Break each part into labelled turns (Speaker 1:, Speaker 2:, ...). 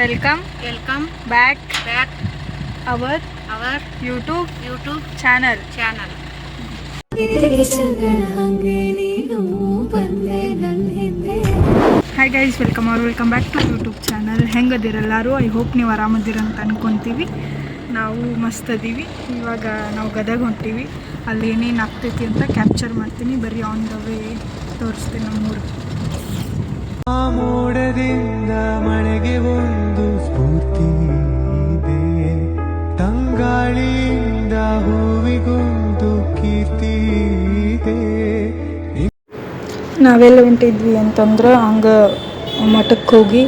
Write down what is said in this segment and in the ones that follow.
Speaker 1: Welcome
Speaker 2: welcome
Speaker 1: back
Speaker 2: back
Speaker 1: our
Speaker 2: our
Speaker 1: YouTube
Speaker 2: YouTube
Speaker 1: channel
Speaker 2: channel
Speaker 1: hi guys welcome ಅವ್ರು welcome back to YouTube channel ಹೆಂಗದಿರಲ್ಲಾರು I hope ನೀವು ಆರಾಮದಿರ ಅಂತ ಅನ್ಕೊತೀವಿ. ನಾವು ಮಸ್ತ್ ಅದೀವಿ. ಇವಾಗ ನಾವು ಗದಗ ಹೊಂಟೀವಿ. ಅಲ್ಲಿ ಏನೇನು ಆಗ್ತೈತಿ ಅಂತ ಕ್ಯಾಪ್ಚರ್ ಮಾಡ್ತೀನಿ. ಬರೀ ಆನ್ ದ ವೇ ತೋರಿಸ್ತೀನಿ ನಮ್ಮೂರು.
Speaker 3: ಮೋಡದಿಂದ ಮಳೆಗೆ ಇದೆ ತಂಗಾಳಿಯಿಂದ ಹೂವಿಗೊಂದು ಕೀರ್ತಿ ಇದೆ
Speaker 1: ನಾವೆಲ್ಲ ಹೊಂಟಿದ್ವಿ ಅಂತಂದ್ರೆ ಹಂಗೆ ಮಠಕ್ಕೆ ಹೋಗಿ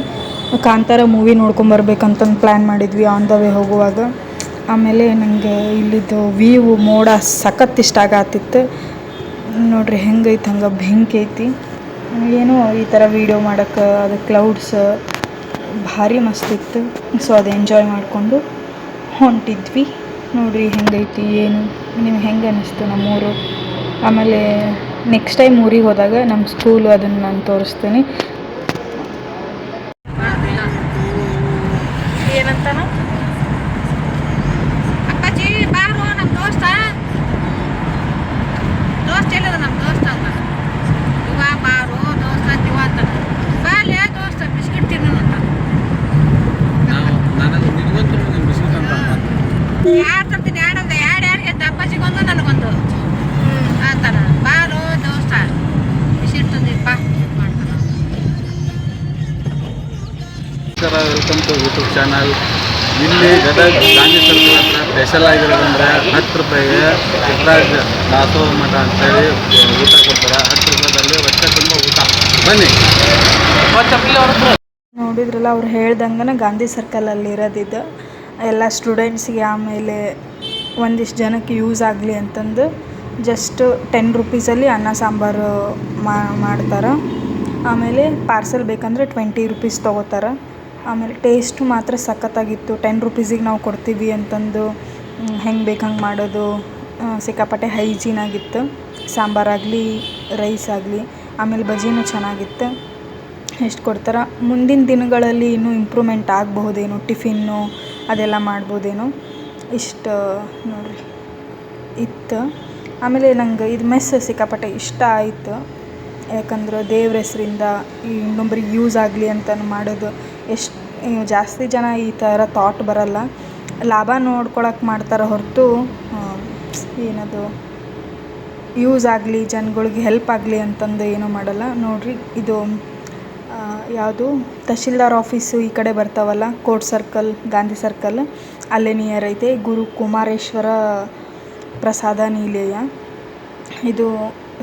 Speaker 1: ಕಾಂತಾರ ಮೂವಿ ನೋಡ್ಕೊಂಬರ್ಬೇಕಂತಂದು ಪ್ಲ್ಯಾನ್ ಮಾಡಿದ್ವಿ ಆನ್ ದ ವೇ ಹೋಗುವಾಗ. ಆಮೇಲೆ ನನಗೆ ಇಲ್ಲಿದ್ದು ವ್ಯೂ ಮೋಡ ಸಖತ್ ಇಷ್ಟ ಆಗತ್ತಿತ್ತು. ನೋಡ್ರಿ ಹೆಂಗೈತೆ ಹಂಗೆ ಬೆಂಕಿ ಐತಿ. ಏನೋ ಈ ಥರ ವೀಡಿಯೋ ಮಾಡೋಕ್ಕೆ ಅದು ಕ್ಲೌಡ್ಸ್ ಭಾರಿ ಮಸ್ತ್ ಇತ್ತು. ಸೊ ಅದು ಎಂಜಾಯ್ ಮಾಡಿಕೊಂಡು ಹೊಂಟಿದ್ವಿ. ನೋಡಿರಿ ಹೆಂಗೈತಿ, ಏನು, ನಿಮ್ಗೆ ಹೆಂಗೆ ಅನ್ನಿಸ್ತು ನಮ್ಮೂರು? ಆಮೇಲೆ ನೆಕ್ಸ್ಟ್ ಟೈಮ್ ಊರಿಗೆ ಹೋದಾಗ ನಮ್ಮ ಸ್ಕೂಲು ಅದನ್ನು ನಾನು ತೋರಿಸ್ತೀನಿ.
Speaker 4: ವೆಲ್ಕಮ್ ಟು ಯೂಟ್ಯೂಬ್ ಚಾನಲ್ ಇಲ್ಲಿ ಗದಗ ಗಾಂಧಿ ಸರ್ಕಲ್ ಹತ್ರ ಸ್ಪೆಷಲ್ ಆಗಿರೋದಂದ್ರೆ ಹತ್ತು ರೂಪಾಯಿಗೆ ಪುಟ್ಟರಾಜ್ ದಾಸೋಹ ಮಠ ಅಂತೇಳಿ ಊಟ ಕೊಡ್ತಾರೆ. ಹತ್ತು ರೂಪಾಯಿದಲ್ಲಿ ವರ್ಷ ತುಂಬ ಊಟ. ಬನ್ನಿ.
Speaker 1: ನೋಡಿದ್ರಲ್ಲ, ಅವ್ರು ಹೇಳ್ದಂಗೆ ಗಾಂಧಿ ಸರ್ಕಲಲ್ಲಿ ಇರೋದಿದ್ದು ಎಲ್ಲ ಸ್ಟೂಡೆಂಟ್ಸ್ಗೆ ಆಮೇಲೆ ಒಂದಿಷ್ಟು ಜನಕ್ಕೆ ಯೂಸ್ ಆಗಲಿ ಅಂತಂದು ಜಸ್ಟ್ ಟೆನ್ ರುಪೀಸಲ್ಲಿ ಅನ್ನ ಸಾಂಬಾರು ಮಾಡ್ತಾರೆ. ಆಮೇಲೆ ಪಾರ್ಸೆಲ್ ಬೇಕಂದರೆ ಟ್ವೆಂಟಿ ರುಪೀಸ್ ತೊಗೋತಾರೆ. ಆಮೇಲೆ ಟೇಸ್ಟು ಮಾತ್ರ ಸಖತ್ತಾಗಿತ್ತು. ಟೆನ್ ರುಪೀಸಿಗೆ ನಾವು ಕೊಡ್ತೀವಿ ಅಂತಂದು ಹೆಂಗೆ ಬೇಕು ಹಂಗೆ ಮಾಡೋದು ಸಿಕ್ಕಾಪಟ್ಟೆ ಹೈಜೀನ್ ಆಗಿತ್ತು. ಸಾಂಬಾರಾಗಲಿ ರೈಸ್ ಆಗಲಿ, ಆಮೇಲೆ ಬಜ್ಜಿನೂ ಚೆನ್ನಾಗಿತ್ತು. ಎಷ್ಟು ಕೊಡ್ತಾರೆ? ಮುಂದಿನ ದಿನಗಳಲ್ಲಿ ಇನ್ನೂ ಇಂಪ್ರೂವ್ಮೆಂಟ್ ಆಗಬಹುದೇನು, ಟಿಫಿನ್ನು, ಅದೆಲ್ಲ ಮಾಡ್ಬೋದೇನು, ಇಷ್ಟು, ನೋಡಿರಿ, ಇತ್ತು. ಆಮೇಲೆ ನಂಗೆ ಇದು ಮೆಸ್ ಸಿಕ್ಕಾಪಟ್ಟೆ ಇಷ್ಟ ಆಯಿತು. ಯಾಕಂದ್ರೆ ದೇವ್ರ ಹೆಸರಿಂದ ಈ ಇನ್ನೊಬ್ರಿಗೆ ಯೂಸ್ ಆಗಲಿ ಅಂತ ಮಾಡೋದು ಎಷ್ಟು ಜಾಸ್ತಿ ಜನ ಈ ಥರ ಥಾಟ್ ಬರಲ್ಲ. ಲಾಭ ನೋಡ್ಕೊಳಕ್ಕೆ ಮಾಡ್ತಾರೆ ಹೊರತು ಏನದು ಯೂಸ್ ಆಗಲಿ, ಜನಗಳಿಗೆ ಹೆಲ್ಪ್ ಆಗಲಿ ಅಂತಂದು ಏನೂ ಮಾಡಲ್ಲ. ನೋಡಿರಿ, ಇದು ಯಾವುದು, ತಹಶೀಲ್ದಾರ್ ಆಫೀಸು ಈ ಕಡೆ ಬರ್ತಾವಲ್ಲ ಕೋರ್ಟ್ ಸರ್ಕಲ್ ಗಾಂಧಿ ಸರ್ಕಲ್ ಅಲ್ಲೇ ನಿಯರ್ ಐತೆ, ಗುರು ಕುಮಾರೇಶ್ವರ ಪ್ರಸಾದ ನಿಲಯ. ಇದು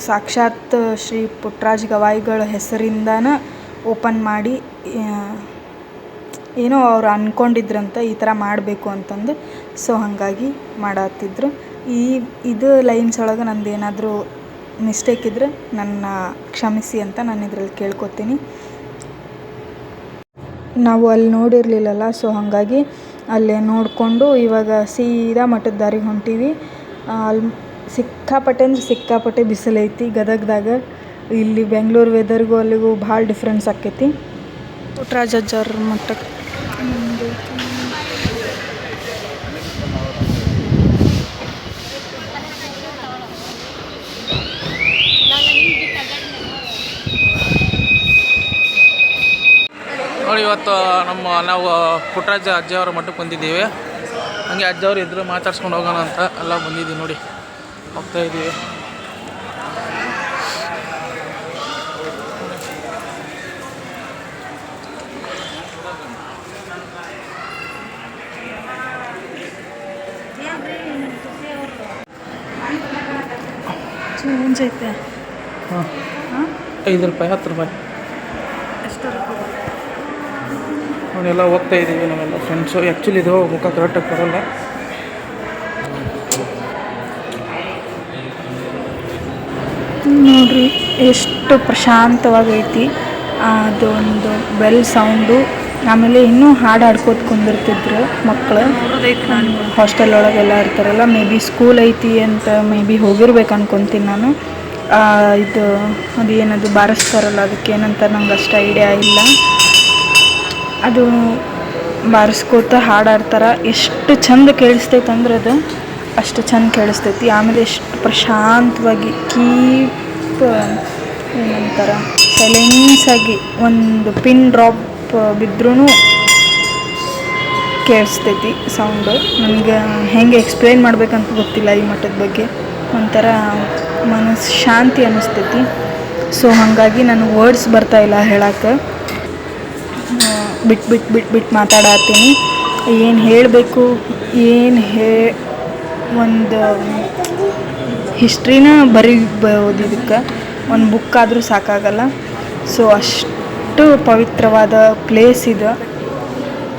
Speaker 1: ಸಾಕ್ಷಾತ್ ಶ್ರೀ ಪುಟ್ಟರಾಜ್ ಗವಾಯಿಗಳ ಹೆಸರಿಂದನೇ ಓಪನ್ ಮಾಡಿ ಏನೋ ಅವ್ರು ಅಂದ್ಕೊಂಡಿದ್ರಂತ ಈ ಥರ ಮಾಡಬೇಕು ಅಂತಂದು. ಸೊ ಹಾಗಾಗಿ ಮಾಡತ್ತಿದ್ರು ಈ, ಇದು ಲೈನ್ಸ್ ಒಳಗೆ ನಂದು ಏನಾದರೂ ಮಿಸ್ಟೇಕ್ ಇದ್ದರೆ ನನ್ನ ಕ್ಷಮಿಸಿ ಅಂತ ನಾನು ಇದ್ರಲ್ಲಿ ಕೇಳ್ಕೊತೀನಿ. ನಾವು ಅಲ್ಲಿ ನೋಡಿರಲಿಲ್ಲಲ್ಲ ಸೊ ಹಾಗಾಗಿ ಅಲ್ಲೇ ನೋಡಿಕೊಂಡು ಇವಾಗ ಸೀದಾ ಮಠದ ದಾರಿಗೆ ಹೊಂಟೀವಿ. ಅಲ್ಲಿ ಸಿಕ್ಕಾಪಟ್ಟೆ ಅಂದ್ರೆ ಸಿಕ್ಕಾಪಟ್ಟೆ ಬಿಸಿಲೈತಿ ಗದಗದಾಗ ಇಲ್ಲಿ ಬೆಂಗಳೂರು ವೆದರ್ಗೂ ಅಲ್ಲಿಗೂ ಭಾಳ ಡಿಫ್ರೆನ್ಸ್ ಆಕೈತಿ. ಪುಟ್ಟರಾಜ ಅಜ್ಜರ್ ಮಠಕ್ಕೆ
Speaker 5: ನೋಡಿ, ಇವತ್ತು ನಮ್ಮ ನಾವು ಪುಟ್ಟರಾಜ ಅಜ್ಜಿಯವರ ಮಠಕ್ಕೆ ಬಂದಿದ್ದೀವಿ. ಹಂಗೆ ಅಜ್ಜವ್ರು ಇದ್ರು ಮಾತಾಡ್ಸ್ಕೊಂಡು ಹೋಗೋಣ ಅಂತ ಎಲ್ಲ ಬಂದಿದ್ದೀವಿ ನೋಡಿ. ಹೋಗ್ತಾ ಇದ್ದೀವಿ.
Speaker 1: ಚೇಂಜ್ ಐತೆ.
Speaker 5: ಹಾಂ. ಐದು ರೂಪಾಯಿ ಹತ್ತು ರೂಪಾಯಿ. ಅವನ್ನೆಲ್ಲ ಹೋಗ್ತಾ ಇದ್ದೀವಿ ನಾವೆಲ್ಲ ಫ್ರೆಂಡ್ಸು ಆ್ಯಕ್ಚುಲಿ ಇದು ಮುಖ ಕರೆಕ್ಟಾಗಿ ಬರೋಲ್ಲ
Speaker 1: ನೋಡ್ರಿ ಎಷ್ಟು ಪ್ರಶಾಂತವಾಗೈತಿ. ಅದೊಂದು ಬೆಲ್ ಸೌಂಡು ಆಮೇಲೆ ಇನ್ನೂ ಹಾಡು ಹಾಡ್ಕೋತ ಕುಂದಿರ್ತಿದ್ರು ಮಕ್ಕಳು ಹಾಸ್ಟೆಲ್ ಒಳಗೆಲ್ಲ ಇರ್ತಾರಲ್ಲ ಮೇ ಬಿ ಸ್ಕೂಲ್ ಐತಿ ಅಂತ ಮೇ ಬಿ ಹೋಗಿರ್ಬೇಕು ಅನ್ಕೊತೀನಿ ನಾನು. ಇದು, ಅದು ಏನದು, ಬಾರಿಸ್ತಾರಲ್ಲ, ಅದಕ್ಕೆ ಏನಂತ ನಂಗೆ ಅಷ್ಟು ಐಡಿಯಾ ಇಲ್ಲ. ಅದು ಬಾರಿಸ್ಕೋತ ಹಾಡಾಡ್ತಾರೆ ಎಷ್ಟು ಚಂದ ಕೇಳಿಸ್ತೈತೆ ಅಂದ್ರೆ ಅದು ಅಷ್ಟು ಚಂದ ಕೇಳಿಸ್ತೈತಿ. ಆಮೇಲೆ ಎಷ್ಟು ಪ್ರಶಾಂತವಾಗಿ ಕೀಪ್, ಏನಂತಾರೆ ಸೈಲೆನ್ಸಾಗಿ ಒಂದು ಪಿನ್ ಡ್ರಾಪ್ ಬಿದ್ರೂ ಕೇಳಿಸ್ತೈತಿ ಸೌಂಡು ನನಗೆ ಹೆಂಗೆ ಎಕ್ಸ್ಪ್ಲೇನ್ ಮಾಡ್ಬೇಕಂತ ಗೊತ್ತಿಲ್ಲ ಈ ಮಠದ ಬಗ್ಗೆ. ಒಂಥರ ಮನಸ್ಸು ಶಾಂತಿ ಅನ್ನಿಸ್ತೈತಿ. ಸೊ ಹಾಗಾಗಿ ನನಗೆ ವರ್ಡ್ಸ್ ಬರ್ತಾಯಿಲ್ಲ ಹೇಳಕ್ಕೆ. ಬಿಟ್ಟು ಬಿಟ್ಟು ಬಿಟ್ ಬಿಟ್ ಮಾತಾಡತ್ತೀನಿ. ಏನು ಹೇಳಬೇಕು? ಏನು ಹೇ, ಒಂದು ಹಿಸ್ಟ್ರಿನ ಬರೀಬೋದು ಇದಕ್ಕೆ ಒಂದು ಬುಕ್ ಆದರೂ ಸಾಕಾಗಲ್ಲ. ಸೊ ಅಷ್ಟು ಪವಿತ್ರವಾದ ಪ್ಲೇಸ್ ಇದು.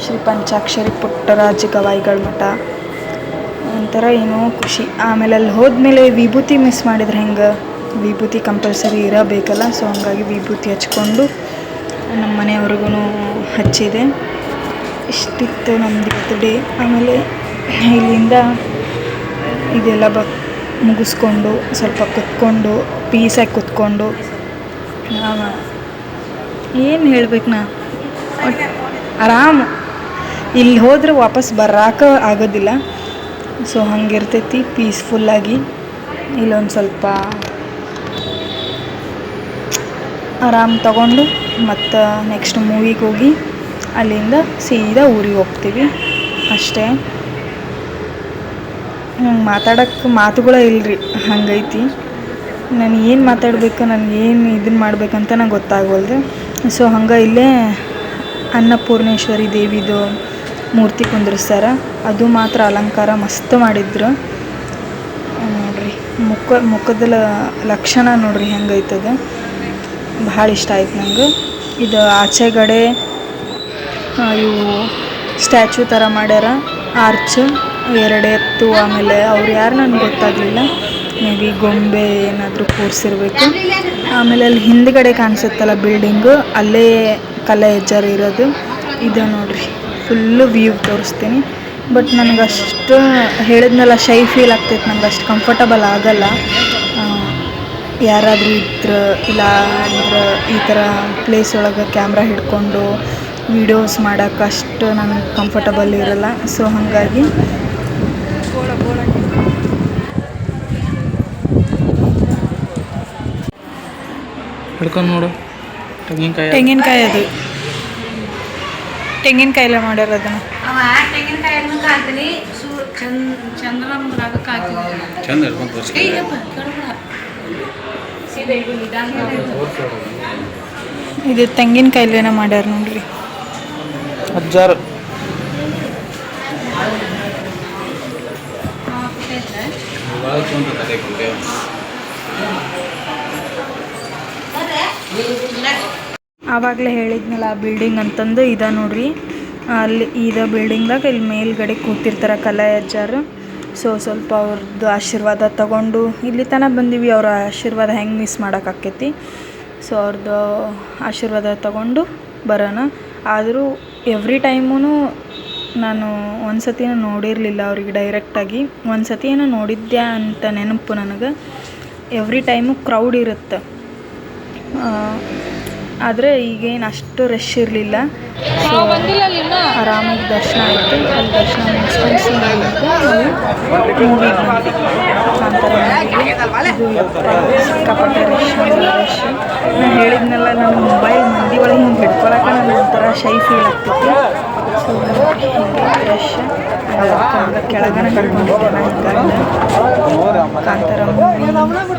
Speaker 1: ಶ್ರೀ ಪಂಚಾಕ್ಷರಿ ಪುಟ್ಟರಾಜ ಗವಾಯಿಗಳ ಮಠ. ಒಂಥರ ಏನೋ ಖುಷಿ. ಆಮೇಲೆ ಅಲ್ಲಿ ಹೋದ್ಮೇಲೆ ವಿಭೂತಿ ಮಿಸ್ ಮಾಡಿದ್ರೆ ಹೆಂಗೆ? ವಿಭೂತಿ ಕಂಪಲ್ಸರಿ ಇರಬೇಕಲ್ಲ ಸೊ ಹಂಗಾಗಿ ವಿಭೂತಿ ಹಚ್ಕೊಂಡು ನಮ್ಮ ಮನೆಯವ್ರಿಗೂ ಹಚ್ಚಿದೆ. ಇಷ್ಟಿತ್ತು ಇವತ್ತು ಡೇ ಆಮೇಲೆ ಇಲ್ಲಿಂದ ಇದೆಲ್ಲ ಬ, ಮುಗಿಸ್ಕೊಂಡು ಸ್ವಲ್ಪ ಕುತ್ಕೊಂಡು ಪೀಸಾಗಿ ಕುತ್ಕೊಂಡು ಏನು ಹೇಳ್ಬೇಕು ನಾ? ಆರಾಮ. ಇಲ್ಲಿ ಹೋದ್ರೆ ವಾಪಸ್ ಬರಾಕ ಆಗೋದಿಲ್ಲ. ಸೊ ಹಂಗಿರ್ತೈತಿ ಪೀಸ್ಫುಲ್ಲಾಗಿ ಇಲ್ಲೊಂದು ಸ್ವಲ್ಪ ಆರಾಮ್ ತಗೊಂಡು ಮತ್ತು ನೆಕ್ಸ್ಟ್ ಮೂವಿಗೆ ಹೋಗಿ ಅಲ್ಲಿಂದ ಸೀದಾ ಊರಿಗೆ ಹೋಗ್ತೀವಿ. ಅಷ್ಟೇ. ನಂಗೆ ಮಾತಾಡೋಕ್ಕೆ ಮಾತುಗಳೇ ಇಲ್ರಿ, ಹಂಗೈತಿ. ನಾನು ಏನು ಮಾತಾಡಬೇಕು ನನಗೆ ಏನು ಇದನ್ನು ಮಾಡ್ಬೇಕಂತ ನಂಗೆ ಗೊತ್ತಾಗವಲ್ದು ಸೊ ಹಂಗೆ ಇಲ್ಲೇ ಅನ್ನಪೂರ್ಣೇಶ್ವರಿ ದೇವಿದು ಮೂರ್ತಿ ಕುಂದಿರ್ಸ್ತಾರೆ. ಅದು ಮಾತ್ರ ಅಲಂಕಾರ ಮಸ್ತ್ ಮಾಡಿದ್ರು. ನೋಡ್ರಿ, ಮುಖ ಮುಖದ ಲಕ್ಷಣ ನೋಡ್ರಿ ಹೆಂಗೈತದ. ಭಾಳ ಇಷ್ಟ ಆಯ್ತು ನಂಗೆ. ಇದು ಆಚೆಗಡೆ ಇವು ಸ್ಟ್ಯಾಚು ಥರ ಮಾಡ್ಯಾರ. ಆರ್ಚ್, ಎರಡು ಎತ್ತು, ಆಮೇಲೆ ಅವ್ರು ಯಾರು ನನಗೆ ಗೊತ್ತಾಗಲಿಲ್ಲ. ಮೇ ಬಿ ಗೊಂಬೆ ಏನಾದರೂ ಕೂರಿಸಿರ್ಬೇಕು. ಆಮೇಲೆ ಅಲ್ಲಿ ಹಿಂದ್ಗಡೆ ಕಾಣಿಸುತ್ತಲ್ಲ ಬಿಲ್ಡಿಂಗು, ಅಲ್ಲೇ ಕಲೆ ಹೆಜ್ಜಾರು ಇರೋದು. ಇದು ನೋಡ್ರಿ ಫುಲ್ಲು ವ್ಯೂ ತೋರಿಸ್ತೀನಿ. ಬಟ್ ನನಗೆ ಅಷ್ಟು ಹೇಳಿದ್ನಲ್ಲ ಶೈ ಫೀಲ್ ಆಗ್ತೈತೆ. ನಂಗೆ ಅಷ್ಟು ಕಂಫರ್ಟಬಲ್ ಆಗಲ್ಲ. ಯಾರಾದರೂ ಇದ್ರೆ, ಇಲ್ಲ ಅಂದ್ರೆ ಈ ಥರ ಪ್ಲೇಸ್ ಒಳಗೆ ಕ್ಯಾಮ್ರಾ ಹಿಡ್ಕೊಂಡು ವೀಡಿಯೋಸ್ ಮಾಡೋಕ್ಕಷ್ಟು ನನಗೆ ಕಂಫರ್ಟಬಲ್ ಇರಲ್ಲ. ಸೊ ಹಾಗಾಗಿ
Speaker 5: ಹಿಡ್ಕೊಂಡು ನೋಡು. ತೆಂಗಿನಕಾಯಿ
Speaker 1: ತೆಂಗಿನಕಾಯಿ ಅದು. ತೆಂಗಿನಕಾಯಿಲ್ಲ ಮಾಡ್ಯಾರ ಅದನ್ನು.
Speaker 2: ಅವ ತೆಂಗಿನಕಾಯಿ ಹಾಕ್ತೀನಿ ಸೂ ಚಂದ
Speaker 4: ಚಂದ
Speaker 2: ಇದು
Speaker 1: ತೆಂಗಿನಕಾಯಿಲೇನ ಮಾಡ್ಯಾರ ನೋಡ್ರಿ.
Speaker 5: ಅಜ್ಜಾರು.
Speaker 1: ಆವಾಗಲೇ ಹೇಳಿದ್ನಲ್ಲ ಆ ಬಿಲ್ಡಿಂಗ್ ಅಂತಂದು, ಇದ ನೋಡ್ರಿ. ಅಲ್ಲಿ ಇದ ಬಿಲ್ಡಿಂಗ್ದಾಗ ಇಲ್ಲಿ ಮೇಲ್ಗಡೆ ಕೂತಿರ್ತಾರೆ ಕಲಾ ಸೊ ಸ್ವಲ್ಪ ಅವ್ರದ್ದು ಆಶೀರ್ವಾದ ತಗೊಂಡು ಇಲ್ಲಿ ತನಕ ಬಂದೀವಿ, ಅವ್ರ ಆಶೀರ್ವಾದ ಹೆಂಗೆ ಮಿಸ್ ಮಾಡೋಕ್ಕಾಕೈತಿ ಸೊ ಅವ್ರದ್ದು ಆಶೀರ್ವಾದ ತಗೊಂಡು ಬರೋಣ. ಆದರೂ ಎವ್ರಿ ಟೈಮೂ ನಾನು ಒಂದು ಸತಿನೂ ನೋಡಿರಲಿಲ್ಲ ಅವ್ರಿಗೆ ಡೈರೆಕ್ಟಾಗಿ ಒಂದು ಸತಿ ಏನೋ ನೋಡಿದ್ದೆ ಅಂತ ನೆನಪು ನನಗೆ. ಎವ್ರಿ ಟೈಮು ಕ್ರೌಡ್ ಇರುತ್ತೆ. ಆದರೆ ಈಗೇನು ಅಷ್ಟು ರಶ್ ಇರಲಿಲ್ಲ. ಸೊ ಆರಾಮಾಗಿ ದರ್ಶನ ಆಯಿತು. ಅಲ್ಲಿ ದರ್ಶನ ಮುಗಿಸ್ಕೊಂಡು ಹೇಳಿದ್ನೆಲ್ಲ ಸಿಕ್ಕಾಪಟ್ಟೆ ರಶ್ ರಶ್ ನಾನು ಹೇಳಿದ್ನಲ್ಲ ಮೊಬೈಲ್ ಮಂದಿ ಒಳಗೆ ಹಿಂಗೆ ಹಿಡ್ಕೊಳಕ್ಕೆ ನನಗೆ ಒಂಥರ ಶೈ ಫೀಲ್ ಆಗ್ತಿತ್ತು. ಸೊ ರಶ್ ಹಿಂಗಾಗಿ ಕಾಂತಾರ ಮೂವಿ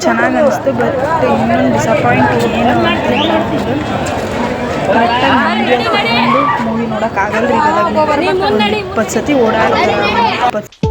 Speaker 1: ಚೆನ್ನಾಗಿ ಅನಿಸ್ತು ಬಟ್ ಇನ್ನೊಂದು ಡಿಸಪಾಯಿಂಟ್ ಏನು ಕರೆಕ್ಟಾಗಿ ಮೂವಿ ನೋಡೋಕ್ಕಾಗಲ್ಲ ರೀ ಇಪ್ಪತ್ತು ಸತಿ ಓಡಾಡ್ತಾರೆ. ಇಪ್ಪತ್ತು